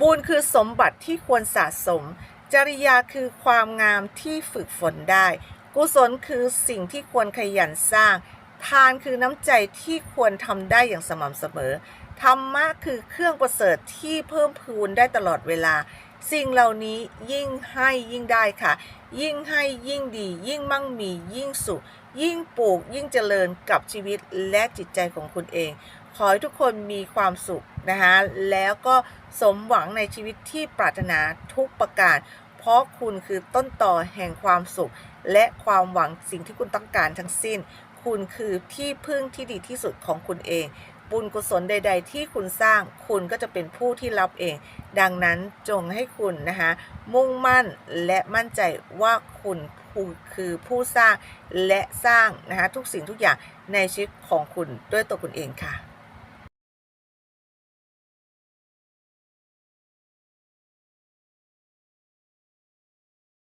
บุญคือสมบัติที่ควรสะสม จริยาคือความงามที่ฝึกฝนได้ กุศลคือสิ่งที่ควรขยันสร้าง ทานคือน้ำใจที่ควรทำได้อย่างสม่ำเสมอ ธรรมะคือเครื่องประเสริฐที่เพิ่มพูนได้ตลอดเวลา สิ่งเหล่านี้ยิ่งให้ยิ่งได้ค่ะ ยิ่งให้ยิ่งดี ยิ่งมั่งมียิ่งสุข ยิ่งปลูกยิ่งเจริญกับชีวิตและจิตใจของคุณเอง ขอให้ทุกคนมีความสุขนะคะแล้วก็สมหวังในชีวิตที่ปรารถนาทุกประการ เพราะคุณคือต้นต่อแห่งความสุข และความหวังสิ่งที่คุณต้องการทั้งสิ้น คุณคือที่พึ่งที่ดีที่สุดของคุณเอง บุญกุศลใด ๆ ที่คุณสร้างคุณก็จะเป็นผู้ที่รับเอง ดังนั้นจงให้คุณนะคะมุ่งมั่นและมั่นใจว่าคุณคือผู้สร้างและสร้างนะคะทุกสิ่งทุกอย่างในชีวิตของคุณด้วยตัวคุณเองค่ะ